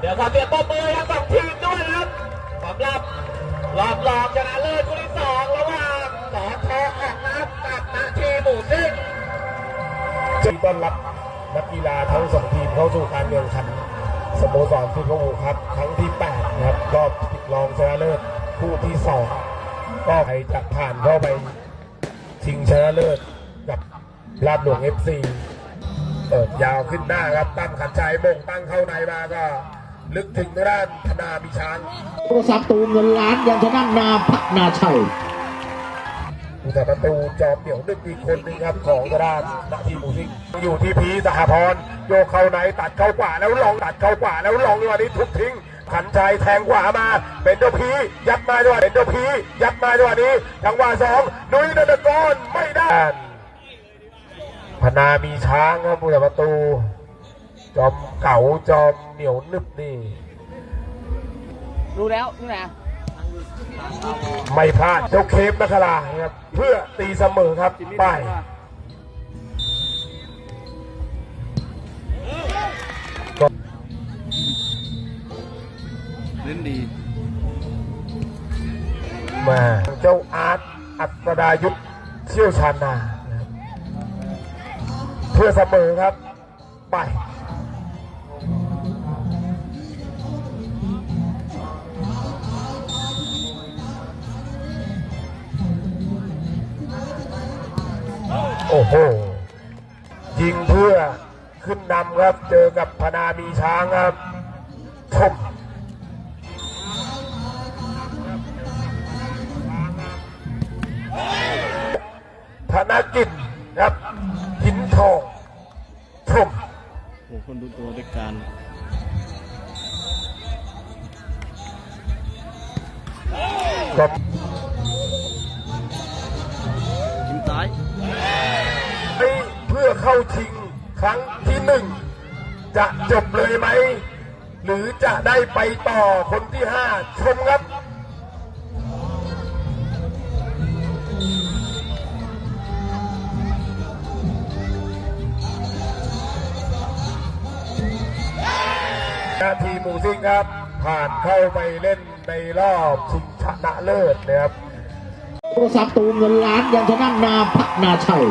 เดี๋ยวขอเสียงปรบมือทั้งสองทีมด้วยนะครับสำหรับรอบรองชนะเลิศคู่ที่สองระหว่างสอทอออกน้ำกับนาทีหมู่ซิ่งที่ต้อนรับนักกีฬาทั้งสองทีมเข้าสู่การแข่งขันสโมสรฟุตบอลครับครั้งที่8นะครับรอบรองชนะเลิศคู่ที่2ก็ใครจะผ่านเข้าไปชิงชนะเลิศกับลาดหลวง FC เปิดยาวขึ้นหน้าครับตั้งขันใจบ่งตั้งเข้าในมาก็ ลึกถึงด้านธนาบิชานโทรศัพท์ตูเงินล้านยังชนะนาพักนาชัยผู้สาประตูจอมเหนียวนึกอีกคนหนึงครับของกระดานนาทีหมูซิงอยู่ที่พีสหพรโยกเข้าในตัดเข้าขวาแล้วลองตัดเข้าขวาแล้วลองวันนี้ทุบทิ้งขันชัยแทงขวามาเป็นตัวพียัดมาด้วยเป็นตัวพียัดมาด้วยนี้จังหวะสองนุ้ยนันทกรไม่ได้พนามีช้างครับผู้สาประตู จอมเก่าจอมเหนียวนึบนี่ รู้แล้วนี่นะไม่พลาดเจ้าเคฟนักครานะครับ เพื่อตีเสมอครับไป้ายเล่นดีมาเจ้าอาร์ตอัศดายุทธเชี่ยวชาญนานะครับเพื่อเสมอครับ ไป โอ้โหยิงเพื่อขึ้นนำครับ เจอกับพนามีช้างครับชมธนกิจครับหินทองชมโอ้คนดูตัวด้วยกันครับ อเข้าชิงครั้งที่หนึ่งจะจบเลยไหม หรือจะได้ไปต่อคนที่ห้าชมครับนาทีมูซิงครับ ผ่านเข้าไปเล่นในรอบชิงชนะเลิศนะครับโทรศัพท์ตูเงินล้านยังชนะนาพักนาชัย